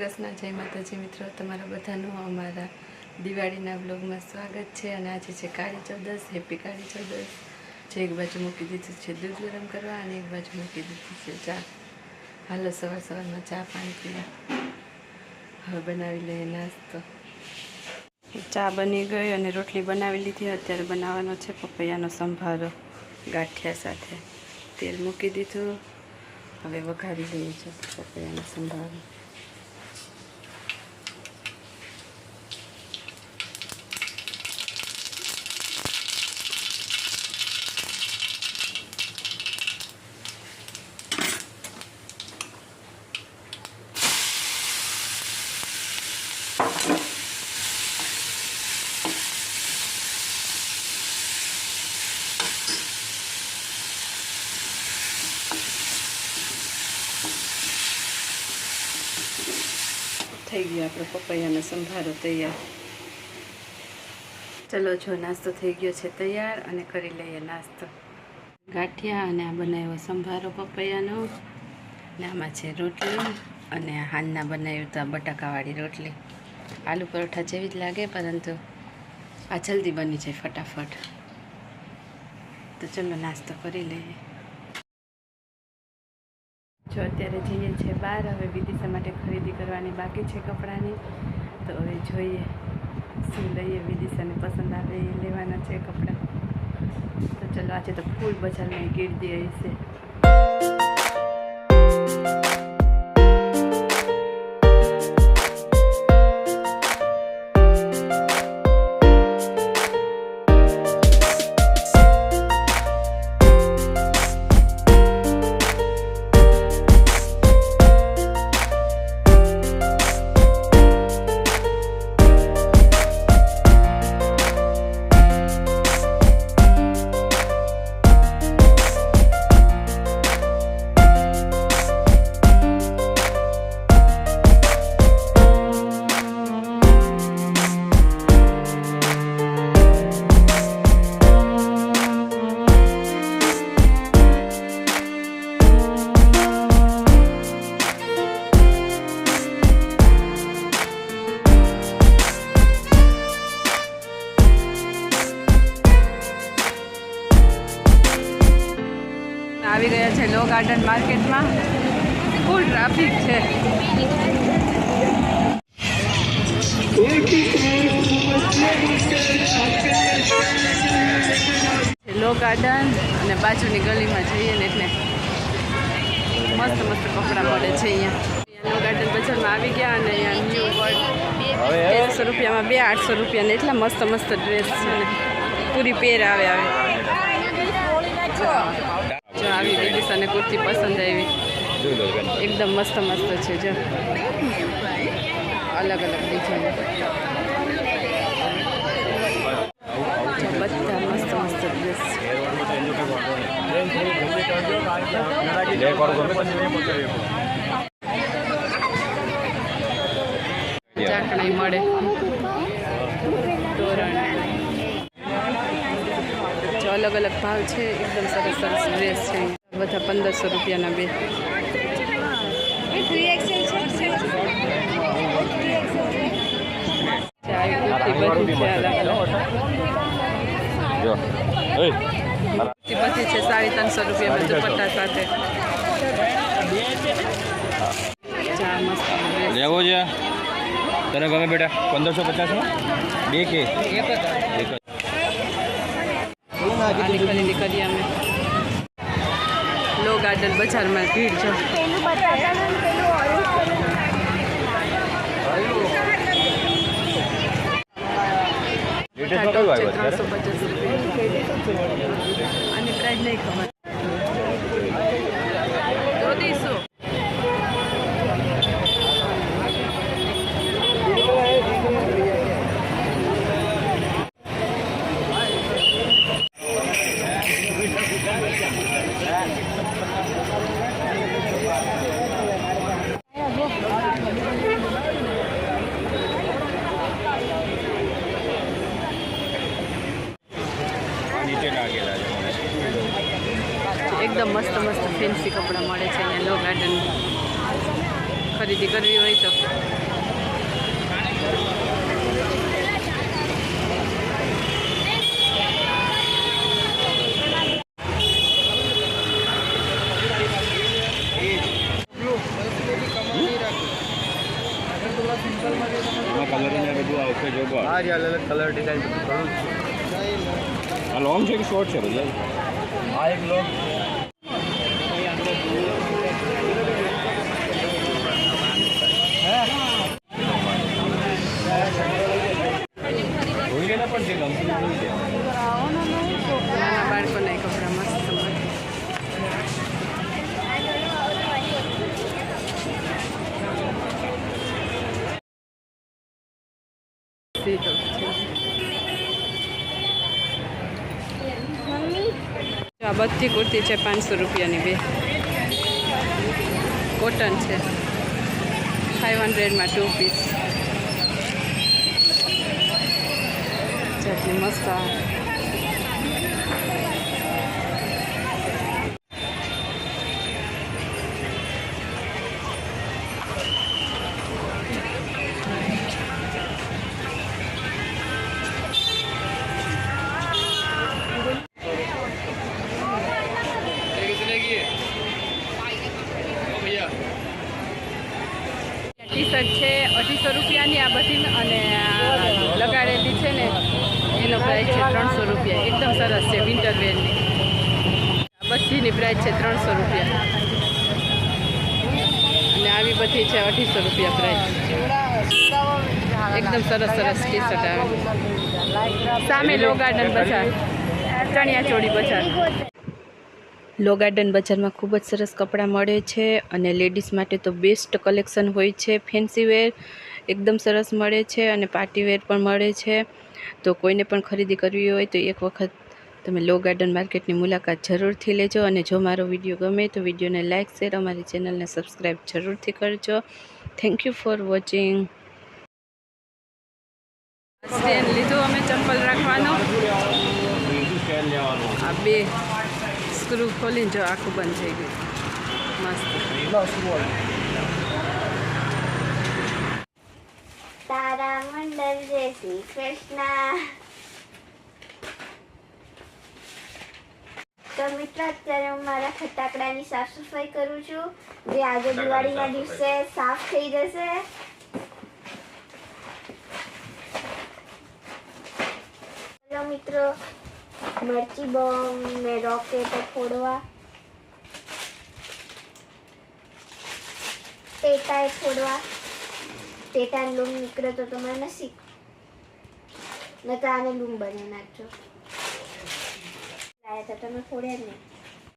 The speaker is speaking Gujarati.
તમારા બધાનું અમારા દિવાળીના બ્લોગમાં સ્વાગત છે અને આજે છે કાળી ચૌદસ, હેપી કાળી ચૌદસ. જે એક બાજુ મૂકી દીધું છે દૂધ ગરમ કરવા અને એક બાજુ મૂકી દીધી છે ચા. હાલો સવાર સવારમાં ચા પાણી પીવા હવે બનાવી લઈએ નાસ્તો. ચા બની ગઈ અને રોટલી બનાવી લીધી. અત્યારે બનાવવાનો છે પપૈયાનો સંભારો ગાંઠિયા સાથે. તેલ મૂકી દીધું. હવે વઘારી લઈએ છીએ પપૈયાનો સંભારો. થઈ ગયો આપણો પપૈયાનો સંભારો તૈયાર. ચલો જો નાસ્તો થઈ ગયો છે તૈયાર અને કરી લઈએ નાસ્તો. ગાંઠિયા અને આ બનાવ્યો સંભારો પપૈયાનો. ને આમાં છે રોટલી અને હાલના બનાવ્યું તો આ બટાકાવાળી રોટલી. આલુ પરોઠા જેવી જ લાગે પરંતુ આ જલ્દી બની જાય ફટાફટ. તો ચલો નાસ્તો કરી લઈએ. જો અત્યારે જઈએ છીએ બહાર, હવે વિદિશા માટે ખરીદી કરવાની બાકી છે કપડાની. તો હવે જોઈએ શું લઈએ, વિદિશાને પસંદ આવે એ લેવાના છે કપડાં. તો ચલો, આજે તો ફૂલ બજારમાં ગીરદી હશે લો ગાર્ડન માર્કેટમાં ફૂલ ટ્રાફિક છે. લો ગાર્ડન અને બાજુની ગલીમાં જઈએ ને એટલે મસ્ત મસ્ત કપડાં મળે છે અહીંયા. લો ગાર્ડન બજારમાં આવી ગયા અને અહીંયા ન્યૂ વર્લ્ડ તેરસો રૂપિયામાં બે આઠસો રૂપિયાને એટલા મસ્ત મસ્ત ડ્રેસ છે પૂરી પેર આવે આવે. જો આવી કુર્તી પસંદ આવી. એકદમ મસ્ત મસ્ત છે, જો. અલગ અલગ ડિઝાઇન બધા મસ્ત મસ્ત ડ્રેસ ચાકણી મળે. અલગ અલગ ભાવ છે, એકદમ સરસ સરસ ડ્રેસ છે. બધા પંદરસો રૂપિયાના બે. બધી છે. સાડી ત્રણસો રૂપિયા દુપટ્ટા સાથે લેવો છે. તને ગમે બેટા? પંદરસો પચાસમાં બે કે. એક જ આની ખરીદી કરીએ અમે. ગાર્ડન બજારમાં ભીડ છે. અને પ્રાઇઝ નહીં ખબર. મસ્ત મસ્ત ફેન્સી કપડાં મળે છે અહીંયા લો ગાર્ડન ખરીદી કરવી હોય તો. કલર ડિઝાઇન બધું કરું આ લોંગ છે કે શોર્ટ છે બધા? એક લોંગ પણ છે નાના બાળકોના કપડાં મસ્ત. આ બધી કુર્તી છે પાંચસો રૂપિયાની બે કોટન છે ફાઇવ હંડ્રેડમાં ટુ પીસ જેટલી મસ્ત ટી છે અઢીસો રૂપિયાની આ બધી અને લગાડેલી છે ને એનો પ્રાઇસ છે ત્રણસો રૂપિયા. એકદમ સરસ છે વિન્ટર વેરની બધીની પ્રાઇસ છે ત્રણસો રૂપિયા. અને આવી બધી છે અઢીસો રૂપિયા પ્રાઇસ એકદમ સરસ સરસ ટી શર્ટ આવે. સામે લો ગાર્ડન બજાર. ચણિયા ચોળી બજાર. લો ગાર્ડન બજારમાં ખૂબ જ સરસ કપડાં મળે છે અને લેડીઝ માટે તો બેસ્ટ કલેક્શન હોય છે ફેન્સી વેર એકદમ સરસ મળે છે અને પાર્ટી વેર પણ મળે છે. તો કોઈને પણ ખરીદી કરવી હોય તો એક વખત તમે લો ગાર્ડન માર્કેટની મુલાકાત જરૂરથી લેજો અને જો મારો વીડિયો ગમે તો વિડીયોને લાઇક શેર, અમારી ચેનલને સબસ્ક્રાઈબ જરૂરથી કરજો. Thank you for watching stand લીધું અમે ચંપલ રાખવાનો. આ બે સ્ક્રૂ ખોલીને જો આખું બંધ થઈ ગયું. મસ્ત. તારા મંડળ જય શ્રી કૃષ્ણ. તો મિત્રો અત્યારે હું મારા ફટાકડાની સાફ સફાઈ કરું છું. જે આજે દિવાળીના દિવસે સાફ થઈ જશે. મિત્રો મરચી બોમ્બ ને રોકેટ ફોડવા. પેટાએ ફોડવા. પેટા લૂમ નીકળે તો તમારે નસીબ. ન તો આને લૂમ બની નાખજો લાયા તો તમે ફોડ્યા જ નહીં.